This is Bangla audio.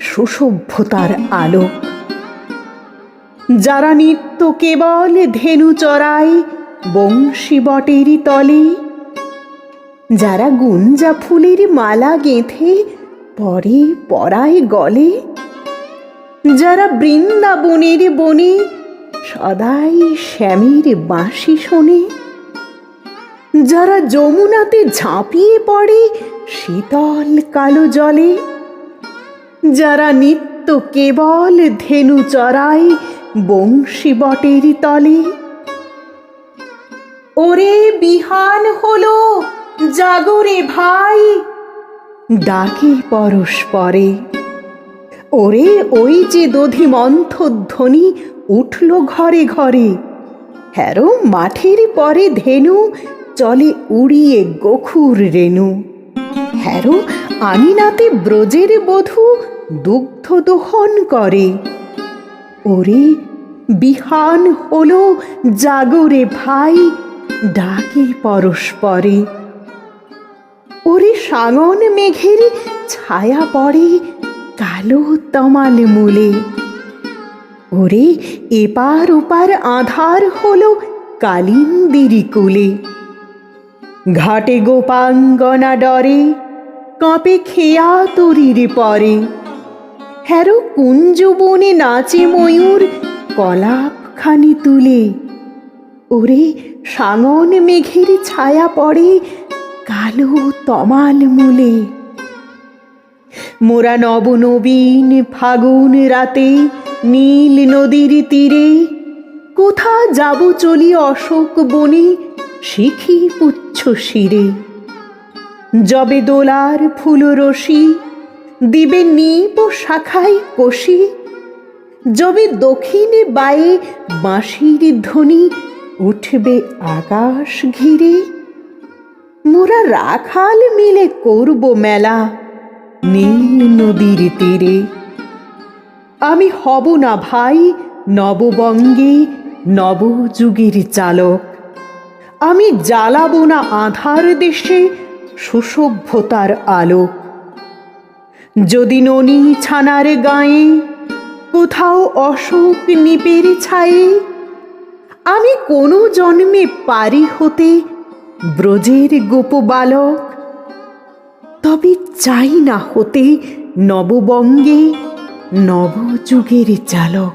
সুসভ্যতার আলোক যারা নিত্য কেবল ধেনু চড়ায় বংশী বটের তলে, যারা গুঞ্জা ফুলের মালা গেঁথে পরে পরায় গলে, যারা বৃন্দাবনের বনে সদাই শ্যামের বাঁশি শোনে, যারা যমুনাতে ঝাঁপিয়ে পড়ে শীতল কালো জলে যারা নিত্য কেবল ধেনু চড়ায় বংশী বটের তলে। ওরে বিহান হলো জাগরে ভাই, ডাকে পরস্পরে। ওরে ওই যে দধি মন্থধ্বনি উঠল ঘরে ঘরে, হ্যারো মাঠের পরে ধেনু চলে উড়িয়ে গোখুর রেণু। হ্যারো আনিনাতে ব্রজের বধূ দুগ্ধ দোহন করে। ওরে, বিহান হলো জাগরে ভাই, ডাকে পরস্পরে। ওরে সাঙন মেঘের ছায়া পড়ে কালো তমাল মূলে। ওরে, এপার ওপার আধার হলো কালিন্দিরি কুলে। ঘাটে গোপাঙ্গনা ডরে কাঁপে খেয়া তরির পরে। হ্যারো কুঞ্জ বনে নাচে ময়ূর কলাপ খানি তুলে। ওরে সাঙন মেঘের ছায়া পড়ে কালো তমাল মূলে। মোরা নবনবীন ফাগুন রাতে নীল নদীর তীরে কোথা যাব চলি অশোক বনে, শিখি পুচ্ছ শিরে। যবে দোলার ফুল রশি দিবে নিপ শাখায় কষি। যবে দক্ষিণে বায়ে বাঁশির ধ্বনি উঠবে আকাশ ঘিরে। মোরা রাখাল মিলে করব মেলা নীল নদীর তীরে। আমি হব না ভাই নববঙ্গে নবযুগের চালক। আমি জ্বালাবো না আধার দেশে সুসভ্যতার আলোক যদি ননি ছানার গায়ে, কোথাও অশোক নিপের ছায়ে, আমি কোনো জন্মে পারি হতে ব্রজের গোপ বালক, তবে চাই না হতে নববঙ্গে নবযুগের চালক।